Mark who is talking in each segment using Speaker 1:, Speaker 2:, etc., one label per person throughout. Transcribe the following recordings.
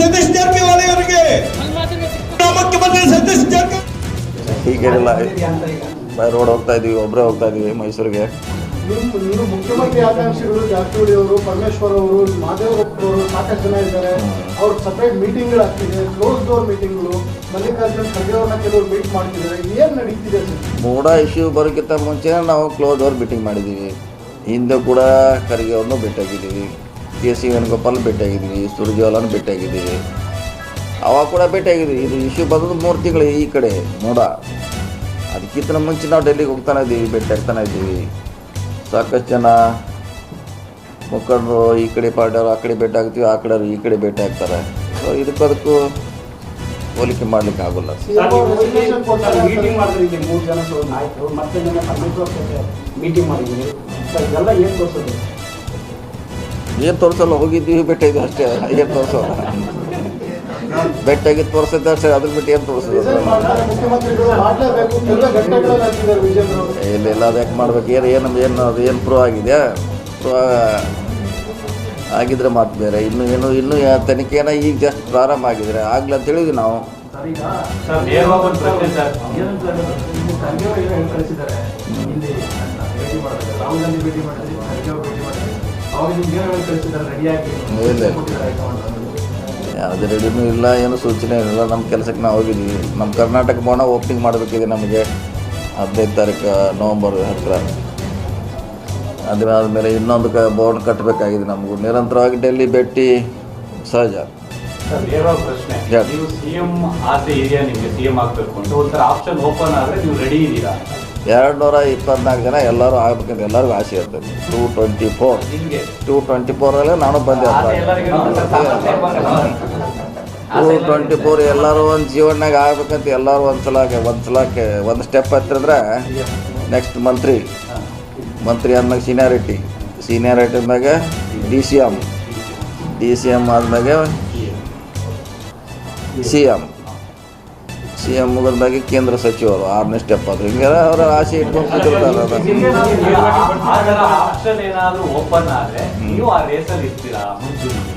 Speaker 1: ಸತೀಶ್ ಜಾರಕಿಹೊಳಿ ಅವರಿಗೆ. ಮುಖ್ಯಮಂತ್ರಿ ಸತೀಶ್ ಜಾರಕಿಹೊಳಿ
Speaker 2: ಹೀಗೇನಿಲ್ಲ ರೋಡ್ ಹೋಗ್ತಾ ಇದೀವಿ ಒಬ್ಬರೇ ಹೋಗ್ತಾ ಇದೀವಿ ಮೈಸೂರಿಗೆ.
Speaker 3: ಮುಖ್ಯಮಂತ್ರಿ ಆಕಾಂಕ್ಷಿಗಳು ಜಾರಕಿಹೊಳಿ ಅವರು ಪರಮೇಶ್ವರ್ ಅವರು ಮಾದೇವರವರು ಸಾಕಷ್ಟು ಜನ ಇದ್ದಾರೆ. ಅವ್ರ ಸಪರೇಟ್ ಮೀಟಿಂಗ್ಗಳು ಆಗ್ತಿದೆ ಕ್ಲೋಸ್ ಡೋರ್ ಮೀಟಿಂಗ್ಗಳು ಮಲ್ಲಿಕಾರ್ಜುನ್ ಖರ್ಗೆ ಅವ್ರನ್ನ ಕೆಲವರು ಮೀಟ್ ಮಾಡ್ತಿದ್ದಾರೆ. ಏನ್ ನಡೀತಿದೆ ಸರ್?
Speaker 2: ಮೂಡ ಇಶ್ಯೂ ಬರೋಕ್ಕಿಂತ ಮುಂಚೆ ನಾವು ಕ್ಲೋಸ್ ಡೋರ್ ಮೀಟಿಂಗ್ ಮಾಡಿದ್ದೀವಿ ಹಿಂದೆ ಕೂಡ ಖರ್ಗೆ ಅವ್ರನ್ನೂ ಭೇಟಿಯಾಗಿದ್ದೀವಿ. ಕೆ ಸಿ ವೇಣುಗೋಪಾಲ್ ಭೇಟಿಯಾಗಿದ್ದೀವಿ ಸುರ್ಜೇವಾಲನ ಭೇಟಿಯಾಗಿದ್ದೀವಿ ಅವಾಗ ಕೂಡ ಭೇಟಿಯಾಗಿದ್ದೀವಿ ಇದು ಇಶ್ಯೂ ಬಂದದ್ದು ಮೂರು ತಿಂಗಳು ಈ ಕಡೆ, ನೋಡ. ಅದಕ್ಕಿಂತ ಮುಂಚೆ ನಾವು ಡೆಲ್ಲಿಗೆ ಹೋಗ್ತಾನೆ ಇದ್ದೀವಿ, ಭೇಟಿ ಆಗ್ತಾನೆ ಇದ್ದೀವಿ. ಸಾಕಷ್ಟು ಜನ ಮುಖಂಡರು ಈ ಕಡೆ ಪಾರ್ಟಿಯವರು ಆ ಕಡೆ ಭೇಟಿ ಆಗ್ತೀವಿ, ಆ ಕಡೆಯವರು ಈ ಕಡೆ ಭೇಟಿ ಆಗ್ತಾರೆ. ಸೊ ಇದಕ್ಕದಕ್ಕೂ ಹೋಲಿಕೆ ಮಾಡಲಿಕ್ಕೆ ಆಗೋಲ್ಲ.
Speaker 4: ಮೀಟಿಂಗ್ ಏನು
Speaker 2: ತೋರಿಸಲ್ಲ, ಹೋಗಿದ್ದೀವಿ ಬೆಟ್ಟಾಗಿದ್ದೀವಿ ಅಷ್ಟೇ. ಏನು ತೋರಿಸೋಲ್ಲ. ಬೆಟ್ಟಾಗಿ ತೋರಿಸಿದ್ದೆ ಅಷ್ಟೇ, ಅದ್ರ ಬಿಟ್ಟು ಏನು ತೋರಿಸೋದು?
Speaker 3: ರಿಸೈನ್ ಮಾಡ್ತಾರೆ ಮುಖ್ಯಮಂತ್ರಿಗಳು ಮಾಡಲೇಬೇಕು ಕೆಲವೇ ಗಂಟೆಗಳಲ್ಲಿ ಹಾಕಿದ್ದಾರೆ ವಿಜೇಂದ್ರ ಅವರು
Speaker 2: ಇಲ್ಲ ಇಲ್ಲ, ಅದು ಯಾಕೆ ಮಾಡ್ಬೇಕು? ಏನು ಏನು ಏನು, ಅದು ಏನು ಪ್ರೂವ್ ಆಗಿದೆಯಾ? ಪ್ರೂವ್ ಆಗಿದ್ರೆ ಮಾತು ಬೇರೆ. ಇನ್ನು ಏನು ಇನ್ನು ತನಿಖೆನ ಈಗ ಜಸ್ಟ್ ಪ್ರಾರಂಭ ಆಗಿದ್ರೆ ಆಗ್ಲಿ ಅಂತ ಹೇಳಿದ್ವಿ ನಾವು. ಯಾವುದೇ ರೆಡಿನೂ ಇಲ್ಲ ಏನು ಸೂಚನೆ ಇಲ್ಲ ನಮ್ಮ ಕೆಲಸಕ್ಕೆ ನಾವು ಹೋಗಿದ್ದೀವಿ ನಮ್ಮ ಕರ್ನಾಟಕ ಭವನ ಓಪನಿಂಗ್ ಮಾಡಬೇಕಿದೆ ನಮಗೆ. ಹದಿನೈದು ತಾರೀಕು ನವಂಬರ್ ಹತ್ತಿರ ಅದಾದಮೇಲೆ ಇನ್ನೊಂದು ಕ ಭವನ ಕಟ್ಟಬೇಕಾಗಿದೆ ನಮಗೂ. ನಿರಂತರವಾಗಿ ಡೆಲ್ಲಿ ಭೇಟಿ ಸಹಜ.
Speaker 4: ಪ್ರಶ್ನೆ. ನೀವು ಸಿಎಂ ಆಸೆ ಇದೆಯಾ ನಿಮಗೆ? ಸಿಎಂ ಆಗಬೇಕು ಅಂತ. ಒಂಥರ ಆಪ್ಷನ್ ಓಪನ್ ಆದರೆ ನೀವು ರೆಡಿ ಇದ್ದೀರಾ?
Speaker 2: ಎರಡು ನೂರ ಇಪ್ಪತ್ನಾಲ್ಕು ಜನ ಎಲ್ಲರೂ ಆಗ್ಬೇಕಂತ ಎಲ್ಲರಿಗೂ ಆಸೆ ಇರ್ತದೆ two twenty four two twenty ಫೋರಲ್ಲೇ ನಾನು ಬಂದೆ. ಟೂ ಟ್ವೆಂಟಿ ಫೋರ್ ಎಲ್ಲರೂ ಒಂದು ಜೀವನದಾಗ ಆಗ್ಬೇಕಂತ ಎಲ್ಲರೂ ಒಂದು ಸಲ ಒಂದು ಸಲಕ್ಕೆ ಒಂದು ಸ್ಟೆಪ್ ಹತ್ತಿರಂದ್ರೆ ನೆಕ್ಸ್ಟ್ ಮಂತ್ರಿ. ಮಂತ್ರಿ ಆದ್ಮೇಲೆ ಸೀನಿಯಾರಿಟಿ ಸೀನಿಯಾರಿಟಿ ಅಂದಾಗ D C M D C M ಆದ್ಮೇಲೆ ಸಿ ಎಂ ಸಿ ಎಂ ಬಗ್ಗೆ ಕೇಂದ್ರ ಸಚಿವರು ಆರನೇ ಸ್ಟೆಪ್ ಆದ್ರೆ. ಹಿಂಗೆ ಅವರ ಆಸೆ ಇಟ್ಕೊಂಡು ಕೂತಿರ್ತಾರೆ ಅದು.
Speaker 4: ಆ ಆಪ್ಷನ್ ಏನಾದರೂ ಓಪನ್ ಆದರೆ ನೀವು ಆ ರೇಸಲ್ಲಿ ಇರ್ತೀರಾ? ಮುಂಚೂಣಿಗೆ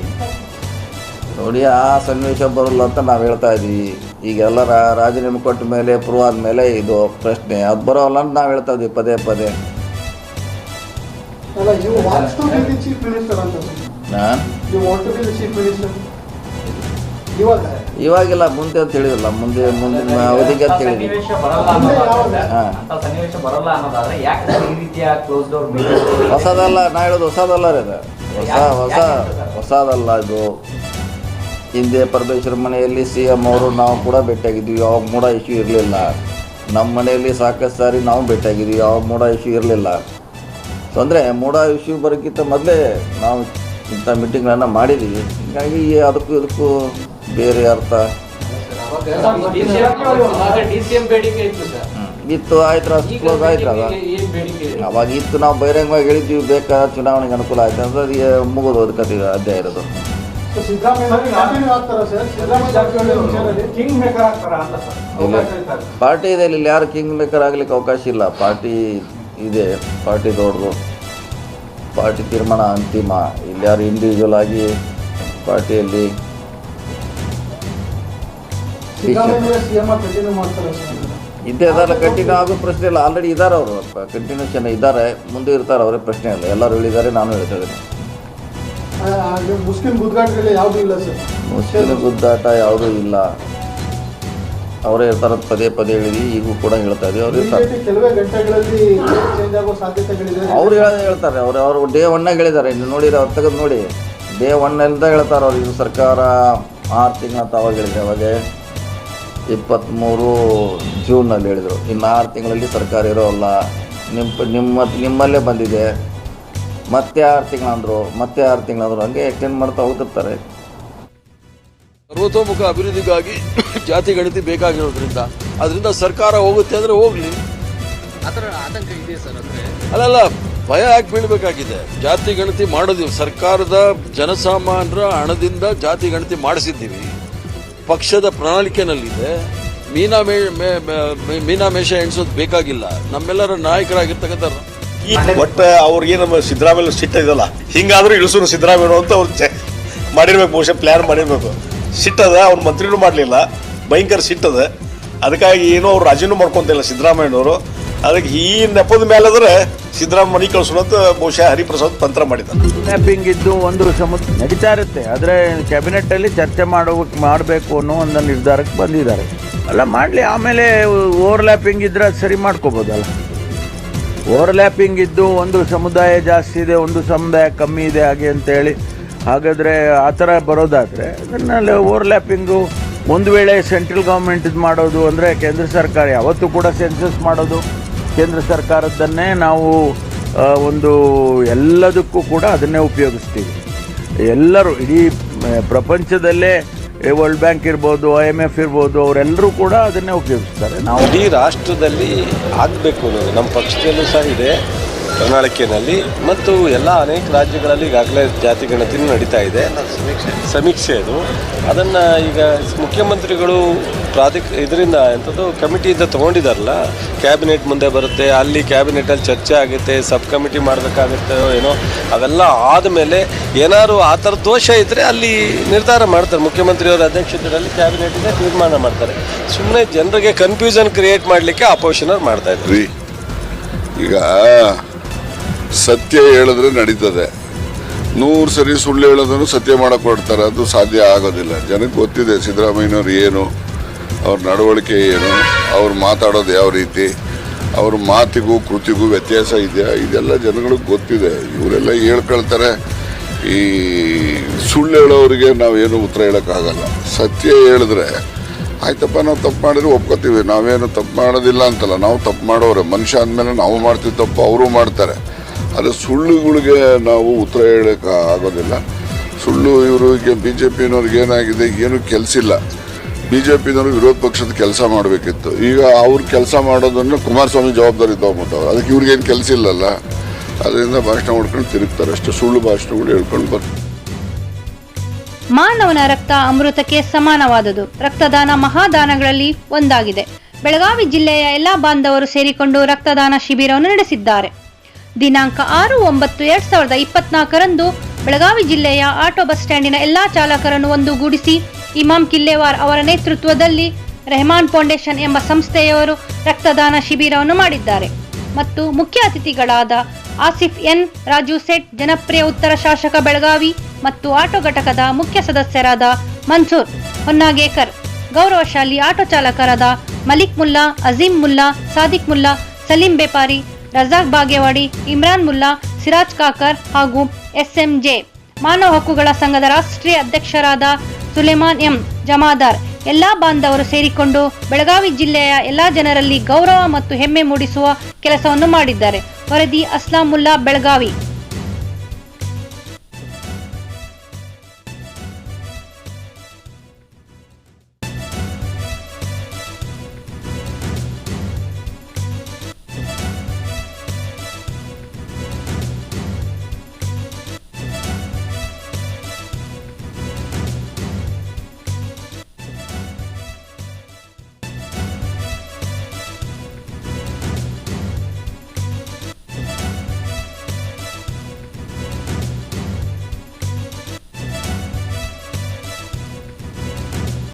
Speaker 2: ನೋಡಿ ಆ ಸನ್ನಿವೇಶ ಬರಲ್ಲ ಅಂತ ನಾವು ಹೇಳ್ತಾ ಇದ್ದೀವಿ ಈಗೆಲ್ಲ ರಾಜೀನಾಮೆ ಕೊಟ್ಟ ಮೇಲೆ ಪ್ರೂವ್ ಆದಮೇಲೆ ಇದು ಪ್ರಶ್ನೆ. ಅದು ಬರೋಲ್ಲ ಅಂತ ನಾವು ಹೇಳ್ತಾ ಇದ್ದೀವಿ ಪದೇ ಪದೇ.
Speaker 3: ಅಲ್ಲ you wants to be the chief minister ಅಂತ.
Speaker 2: ಹಾಂ ಇವಾಗಿಲ್ಲ ಮುಂದೆ ಅಂತ ಹೇಳಿದಿಲ್ಲ ಮುಂದೆ ಮುಂದಿನ ಅವಧಿಗೆ ಅಂತ
Speaker 4: ಹೇಳಿ
Speaker 2: ಹೇಳಿದ್ವಿ ಹೊಸದಲ್ಲ ನಾ ಹೇಳೋದು ಹೊಸದಲ್ಲ ರೀ ಅದು. ಹೊಸ ಹೊಸ ಹೊಸದಲ್ಲ ಇದು. ಹಿಂದೆ ಪರಮೇಶ್ವರ ಮನೆಯಲ್ಲಿ ಸಿ ಎಂ ಅವರು ನಾವು ಕೂಡ ಭೇಟಿಯಾಗಿದ್ವಿ ಯಾವಾಗ ಮೂಡ ಇಶ್ಯೂ ಇರಲಿಲ್ಲ. ನಮ್ಮ ಮನೆಯಲ್ಲಿ ಸಾಕಷ್ಟು ಸಾರಿ ನಾವು ಭೇಟಿಯಾಗಿದ್ವಿ ಯಾವಾಗ ಮೂಡ ಇಶ್ಯೂ ಇರಲಿಲ್ಲ. ಸೊ ಅಂದರೆ ಮೂಡ ಇಶ್ಯೂ ಬರೋಕ್ಕಿಂತ ಮೊದಲೇ ನಾವು ಇಂಥ ಮೀಟಿಂಗ್ಗಳನ್ನು ಮಾಡಿದ್ದೀವಿ. ಹೀಗಾಗಿ ಅದಕ್ಕೂ ಇದಕ್ಕೂ ಬೇರೆ ಅರ್ಥ.
Speaker 5: ಇತ್ತು ಸರ್
Speaker 2: ಇತ್ತು ಆಯ್ತು ಅಷ್ಟು ಕ್ಲೋಸ್ ಆಯ್ತು ಅದ ಅವಾಗ ಇತ್ತು ನಾವು ಬಹಿರಂಗವಾಗಿ ಹೇಳಿದ್ವಿ ಬೇಕಾ ಚುನಾವಣೆಗೆ ಅನುಕೂಲ ಆಯ್ತು ಅಂದ್ರೆ ಅದು ಮುಗಿದು ಓದ್ಕತ್ತೀವಿ ಕತೆ ಅಧ್ಯಾಯ ಇರೋದು.
Speaker 3: ಸೊ ಸಿದ್ದರಾಮಯ್ಯ ಕಂಟಿನ್ಯೂ ಆಗ್ತಾರ sir? Siddaramaiah Jarkiholi
Speaker 4: king maker ಆಗ್ತಾರ ಅಂತ ಸರ್?
Speaker 2: ಇಲ್ಲ. ಪಾರ್ಟಿ ಇದೆ ಇಲ್ಲಿ ಯಾರು ಕಿಂಗ್ ಮೇಕರ್ ಆಗ್ಲಿಕ್ಕೆ ಅವಕಾಶ ಇಲ್ಲ. ಪಾರ್ಟಿ ಇದೆ ಪಾರ್ಟಿ ದೊಡ್ಡದು. ಪಾರ್ಟಿ ತೀರ್ಮಾನ ಅಂತಿಮ. ಇಲ್ಲಿಯಾರು ಇಂಡಿವಿಜುವಲ್ ಆಗಿ ಪಾರ್ಟಿಯಲ್ಲಿ ಇದ್ದೇ ಅದಲ್ಲ ಕಂಟಿನ್ಯೂ ಆಗೋ ಪ್ರಶ್ನೆ ಇಲ್ಲ. ಆಲ್ರೆಡಿ ಇದ್ದಾರೆ ಅವರು. ಕಂಟಿನ್ಯೂಷನ್ ಇದ್ದಾರೆ. ಮುಂದೆ ಇರ್ತಾರೆ ಅವರೇ ಪ್ರಶ್ನೆ ಇಲ್ಲ. ಎಲ್ಲರೂ ಹೇಳಿದ್ದಾರೆ ನಾನು ಹೇಳ್ತಾ ಇದ್ದೀನಿ.
Speaker 3: ಮುಸ್ಲಿಂ ಗುದ್ದಾಟ ಯಾವುದೂ ಇಲ್ಲ ಸರ್.
Speaker 2: ಮುಸ್ಲಿಂ ಗುದ್ದಾಟ ಯಾವುದೂ ಇಲ್ಲ. ಅವರೇ ಇರ್ತಾರೆ ಪದೇ ಪದೇ ಹೇಳಿದ್ವಿ ಈಗೂ ಕೂಡ ಹೇಳ್ತಾ ಇದ್ವಿ. ಅವ್ರು ಇರ್ತಾರೆ
Speaker 3: ಕೆಲವೇ ಗಂಟೆಗಳಲ್ಲಿ ಚೇಂಜ್ ಆಗೋ ಸಾಧ್ಯತೆಗಳಿದೆ?
Speaker 2: ಅವ್ರು ಹೇಳ ಹೇಳ್ತಾರೆ. ಅವ್ರು ಅವರು ಡೇ ಒನ್ನಾಗ ಹೇಳಿದ್ದಾರೆ. ಇನ್ನು ನೋಡಿರಿ ಅವ್ರು ತೆಗೆದು ನೋಡಿ. ಡೇ ಒನ್ನಿಂದ ಹೇಳ್ತಾರೆ ಅವ್ರು. ಇದು ಸರ್ಕಾರ ಆರು ತಿಂಗಳ ತಾವಾಗ ಹೇಳಿದೆ ಹೇಳಿದ್ರೆ. ಅವಾಗ ಇಪ್ಪತ್ತ್ಮೂರು ಜೂನಲ್ಲಿ ಹೇಳಿದರು. ಇನ್ನು ಆರು ತಿಂಗಳಲ್ಲಿ ಸರ್ಕಾರ ಇರೋಲ್ಲ ನಿಮ್ಮ ನಿಮ್ಮ ನಿಮ್ಮಲ್ಲೇ ಬಂದಿದೆ. ಮತ್ತೆ ಆರು ತಿಂಗಳಂದರು ಮತ್ತೆ ಆರು ತಿಂಗಳಂದರು ಹಂಗೆ ಎಕ್ಸ್ಟೆಂಡ್ ಮಾಡ್ತಾ ಹೋಗ್ತಿರ್ತಾರೆ.
Speaker 6: ಸರ್ವತೋಮುಖ ಅಭಿವೃದ್ಧಿಗಾಗಿ ಜಾತಿ ಗಣತಿ ಬೇಕಾಗಿರೋದ್ರಿಂದ. ಅದರಿಂದ ಸರ್ಕಾರ ಹೋಗುತ್ತೆ ಅಂದರೆ ಹೋಗಲಿ.
Speaker 5: ಅದರ ಆತಂಕ ಇದೆ ಸರ್ ಅಂದ್ರೆ
Speaker 6: ಅಲ್ಲಲ್ಲ ಭಯ ಯಾಕೆ ಬೀಳಬೇಕಾಗಿದೆ? ಜಾತಿ ಗಣತಿ ಮಾಡೋದು ಸರ್ಕಾರದ ಜನಸಾಮಾನ್ಯರ ಹಣದಿಂದ ಜಾತಿ ಗಣತಿ ಮಾಡಿಸಿದ್ದೀವಿ. ಪಕ್ಷದ ಪ್ರಣಾಳಿಕೆನಲ್ಲಿದೆ. ಮೀನಾ ಮೇ- ಮೇಷ ಮೀನಾಮೇಷ ಎಣಿಸೋದು ಬೇಕಾಗಿಲ್ಲ. ನಮ್ಮೆಲ್ಲರ ನಾಯಕರಾಗಿರ್ತಕ್ಕಂಥ
Speaker 7: ಬಟ್ ಅವ್ರಿಗೆ ನಮ್ಮ ಸಿದ್ದರಾಮಯ್ಯ ಸಿಟ್ಟ ಇದಲ್ಲ. ಹಿಂಗಾದ್ರೂ ಇಳಿಸೋರು ಸಿದ್ದರಾಮಯ್ಯ ಅಂತ ಅವ್ರು ಚೆ ಮಾಡಿರ್ಬೇಕು ಬಹುಶಃ ಪ್ಲಾನ್ ಮಾಡಿರ್ಬೇಕು. ಸಿಟ್ಟದ ಅವ್ರು ಮಂತ್ರಿನೂ ಮಾಡಲಿಲ್ಲ. ಭಯಂಕರ ಸಿಟ್ಟದ. ಅದಕ್ಕಾಗಿ ಏನೋ ಅವ್ರು ರಾಜೀನೂ ಮಾಡ್ಕೊಂತಿಲ್ಲ ಸಿದ್ದರಾಮಯ್ಯನವರು. ಅದಕ್ಕೆ ಈ ನೆಪದ ಮೇಲಾದ್ರೆ ಸಿದ್ದರಾಮಯ್ಯ ಮನೆ ಕಳಿಸೋಣ ಬಹುಶಃ ಹರಿಪ್ರಸಾದ್ ತಂತ್ರ ಮಾಡಿದ್ದಾರೆ
Speaker 8: ಕಿಡ್ನಾಪಿಂಗ್ ಇದ್ದು ಒಂದು ಸಮಸ್ಯೆ ನಡೀತಾ ಇರುತ್ತೆ. ಆದರೆ ಕ್ಯಾಬಿನೆಟ್ಟಲ್ಲಿ ಚರ್ಚೆ ಮಾಡೋಕೆ ಮಾಡಬೇಕು ಅನ್ನೋ ಒಂದು ನಿರ್ಧಾರಕ್ಕೆ ಬಂದಿದ್ದಾರೆ. ಅಲ್ಲ, ಮಾಡಲಿ. ಆಮೇಲೆ ಓವರ್ಲ್ಯಾಪಿಂಗ್ ಇದ್ರೆ ಅದು ಸರಿ ಮಾಡ್ಕೋಬೋದಲ್ಲ. ಓವರ್ಲ್ಯಾಪಿಂಗ್ ಇದ್ದು ಒಂದು ಸಮುದಾಯ ಜಾಸ್ತಿ ಇದೆ, ಒಂದು ಸಮುದಾಯ ಕಮ್ಮಿ ಇದೆ, ಹಾಗೆ ಅಂತೇಳಿ. ಹಾಗಾದರೆ ಆ ಥರ ಬರೋದಾದರೆ ಅದನ್ನಲ್ಲಿ ಓವರ್ಲ್ಯಾಪಿಂಗು ಒಂದು ವೇಳೆ ಸೆಂಟ್ರಲ್ ಗೌರ್ಮೆಂಟ್ ಇದು ಮಾಡೋದು ಅಂದರೆ ಕೇಂದ್ರ ಸರ್ಕಾರ ಯಾವತ್ತೂ ಕೂಡ ಸೆನ್ಸಸ್ ಮಾಡೋದು. ಕೇಂದ್ರ ಸರ್ಕಾರದ್ದನ್ನೇ ನಾವು ಒಂದು ಎಲ್ಲದಕ್ಕೂ ಕೂಡ ಅದನ್ನೇ ಉಪಯೋಗಿಸ್ತೀವಿ. ಎಲ್ಲರೂ ಇಡೀ ಪ್ರಪಂಚದಲ್ಲೇ ವರ್ಲ್ಡ್ ಬ್ಯಾಂಕ್ ಇರ್ಬೋದು ಐ ಎಂ ಎಫ್ ಇರ್ಬೋದು ಅವರೆಲ್ಲರೂ ಕೂಡ ಅದನ್ನೇ ಉಪಯೋಗಿಸ್ತಾರೆ. ನಾವು
Speaker 7: ಇಡೀ ರಾಷ್ಟ್ರದಲ್ಲಿ ಆಗಬೇಕು ನಮ್ಮ ಪಕ್ಷದಲ್ಲೂ ಸಹ ಇದೆ. ಪ್ರಣಾಳಿಕೆಯಲ್ಲಿ ಮತ್ತು ಎಲ್ಲ ಅನೇಕ ರಾಜ್ಯಗಳಲ್ಲಿ ಈಗಾಗಲೇ ಜಾತಿ ಗಣತಿನೂ ನಡೀತಾ ಇದೆ. ಸಮೀಕ್ಷೆ ಅದು ಅದನ್ನು ಈಗ ಮುಖ್ಯಮಂತ್ರಿಗಳು ಪ್ರಾಧಿಕ ಇದರಿಂದ ಎಂಥದ್ದು ಕಮಿಟಿಯಿಂದ ತೊಗೊಂಡಿದ್ದಾರಲ್ಲ ಕ್ಯಾಬಿನೆಟ್ ಮುಂದೆ ಬರುತ್ತೆ, ಅಲ್ಲಿ ಕ್ಯಾಬಿನೆಟಲ್ಲಿ ಚರ್ಚೆ ಆಗುತ್ತೆ, ಸಬ್ ಕಮಿಟಿ ಮಾಡಬೇಕಾಗುತ್ತೆ ಏನೋ, ಅವೆಲ್ಲ ಆದಮೇಲೆ ಏನಾದ್ರು ಆ ಥರ ದೋಷ ಇದ್ದರೆ ಅಲ್ಲಿ ನಿರ್ಧಾರ ಮಾಡ್ತಾರೆ. ಮುಖ್ಯಮಂತ್ರಿಯವರ ಅಧ್ಯಕ್ಷತೆಯಲ್ಲಿ ಕ್ಯಾಬಿನೆಟಿಂದ ತೀರ್ಮಾನ ಮಾಡ್ತಾರೆ. ಸುಮ್ಮನೆ ಜನರಿಗೆ ಕನ್ಫ್ಯೂಷನ್ ಕ್ರಿಯೇಟ್ ಮಾಡಲಿಕ್ಕೆ ಅಪೋಷನರ್ ಮಾಡ್ತಾ ಇದ್ದಾರೆ.
Speaker 9: ಈಗ ಸತ್ಯ ಹೇಳಿದ್ರೆ ನಡೀತದೆ. ನೂರು ಸರಿ ಸುಳ್ಳು ಹೇಳೋದನ್ನು ಸತ್ಯ ಮಾಡಕ್ಕೆ ಕೊಡ್ತಾರೆ ಅದು ಸಾಧ್ಯ ಆಗೋದಿಲ್ಲ. ಜನಕ್ಕೆ ಗೊತ್ತಿದೆ ಸಿದ್ದರಾಮಯ್ಯನವ್ರು ಏನು, ಅವ್ರ ನಡವಳಿಕೆ ಏನು, ಅವ್ರು ಮಾತಾಡೋದು ಯಾವ ರೀತಿ, ಅವ್ರ ಮಾತಿಗೂ ಕೃತಿಗೂ ವ್ಯತ್ಯಾಸ ಇದೆಯಾ? ಇದೆಲ್ಲ ಜನಗಳಿಗೆ ಗೊತ್ತಿದೆ. ಇವರೆಲ್ಲ ಹೇಳ್ಕೊಳ್ತಾರೆ, ಈ ಸುಳ್ಳು ಹೇಳೋರಿಗೆ ನಾವೇನು ಉತ್ತರ ಹೇಳೋಕ್ಕಾಗಲ್ಲ. ಸತ್ಯ ಹೇಳಿದ್ರೆ, ಆಯ್ತಪ್ಪ, ನಾವು ತಪ್ಪು ಮಾಡಿದ್ರೆ ಒಪ್ಕೋತೀವಿ. ನಾವೇನು ತಪ್ಪು ಮಾಡೋದಿಲ್ಲ ಅಂತಲ್ಲ, ನಾವು ತಪ್ಪು ಮಾಡೋರೆ ಮನುಷ್ಯ ಅಂದಮೇಲೆ ನಾವು ಮಾಡ್ತೀವಿ ತಪ್ಪು, ಅವರು ಮಾಡ್ತಾರೆ. ಆದರೆ ಸುಳ್ಳುಗಳಿಗೆ ನಾವು ಉತ್ತರ ಹೇಳಕ್ಕೆ ಆಗೋದಿಲ್ಲ. ಸುಳ್ಳು ಇವರಿಗೆ ಬಿ ಜೆ ಪಿನವ್ರಿಗೆ ಏನಾಗಿದೆ, ಏನು ಕೆಲಸ ಇಲ್ಲ. ಬಿ ಜೆ ಪಿನವರು ವಿರೋಧ ಪಕ್ಷದ ಕೆಲಸ ಮಾಡಬೇಕಿತ್ತು. ಈಗ ಅವ್ರು ಕೆಲಸ ಮಾಡೋದನ್ನು ಕುಮಾರಸ್ವಾಮಿ ಜವಾಬ್ದಾರಿ ತೊಗೊಂಬಿಟ್ಟವ್ರು ಅದಕ್ಕೆ ಇವ್ರಿಗೇನು ಕೆಲಸ ಇಲ್ಲಲ್ಲ? ಅದರಿಂದ ಭಾಷಣ ಮಾಡ್ಕೊಂಡು ತಿರುಗ್ತಾರೆ. ಅಷ್ಟೇ ಸುಳ್ಳು ಭಾಷಣಗಳು ಹೇಳ್ಕೊಂಡು ಬರ್ತಾರೆ
Speaker 10: ಮಾನವನ ರಕ್ತ ಅಮೃತಕ್ಕೆ ಸಮಾನವಾದುದು ರಕ್ತದಾನ ಮಹಾದಾನಗಳಲ್ಲಿ ಒಂದಾಗಿದೆ. ಬೆಳಗಾವಿ ಜಿಲ್ಲೆಯ ಎಲ್ಲಾ ಬಾಂಧವರು ಸೇರಿಕೊಂಡು ರಕ್ತದಾನ ಶಿಬಿರವನ್ನು ನಡೆಸಿದ್ದಾರೆ. ದಿನಾಂಕ ಆರು ಒಂಬತ್ತು ಎರಡ್ ಸಾವಿರದ ಇಪ್ಪತ್ನಾಲ್ಕರಂದು ಬೆಳಗಾವಿ ಜಿಲ್ಲೆಯ ಆಟೋ ಬಸ್ ಸ್ಟ್ಯಾಂಡಿನ ಎಲ್ಲಾ ಚಾಲಕರನ್ನು ಒಂದುಗೂಡಿಸಿ ಇಮಾಮ್ ಕಿಲ್ಲೇವಾರ್ ಅವರ ನೇತೃತ್ವದಲ್ಲಿ ರೆಹಮಾನ್ ಫೌಂಡೇಶನ್ ಎಂಬ ಸಂಸ್ಥೆಯವರು ರಕ್ತದಾನ ಶಿಬಿರವನ್ನು ಮಾಡಿದ್ದಾರೆ. ಮತ್ತು ಮುಖ್ಯ ಅತಿಥಿಗಳಾದ ಆಸಿಫ್ ಎನ್ ರಾಜು ಸೇಠ್, ಜನಪ್ರಿಯ ಉತ್ತರ ಶಾಸಕ ಬೆಳಗಾವಿ ಮತ್ತು ಆಟೋ ಘಟಕದ ಮುಖ್ಯ ಸದಸ್ಯರಾದ ಮನ್ಸೂರ್ ಹೊನ್ನಾಗೇಕರ್, ಗೌರವಶಾಲಿ ಆಟೋ ಚಾಲಕರಾದ ಮಲಿಕ್ ಮುಲ್ಲಾ ಅಜೀಂ ಮುಲ್ಲಾ, ಸಾದಿಕ್ ಮುಲ್ಲಾ, ಸಲೀಂ ಬೇಪಾರಿ ರಜಾಕ್ ಬಾಗೇವಾಡಿ, ಇಮ್ರಾನ್ ಮುಲ್ಲಾ, ಸಿರಾಜ್ ಕಾಕರ್ ಹಾಗೂ ಎಸ್ಎಂಜೆ. ಮಾನವ ಹಕ್ಕುಗಳ ಸಂಘದ ರಾಷ್ಟ್ರೀಯ ಅಧ್ಯಕ್ಷರಾದ ಸುಲೇಮಾನ್ ಎಂ. ಜಮಾದಾರ್. ಎಲ್ಲಾ ಬಾಂಧವರು ಸೇರಿಕೊಂಡು ಬೆಳಗಾವಿ ಜಿಲ್ಲೆಯ ಎಲ್ಲಾ ಜನರಲ್ಲಿ ಗೌರವ ಮತ್ತು ಹೆಮ್ಮೆ ಮೂಡಿಸುವ ಕೆಲಸವನ್ನು ಮಾಡಿದ್ದಾರೆ. ವರದಿ ಅಸ್ಲಾಂ ಮುಲ್ಲಾ, ಬೆಳಗಾವಿ.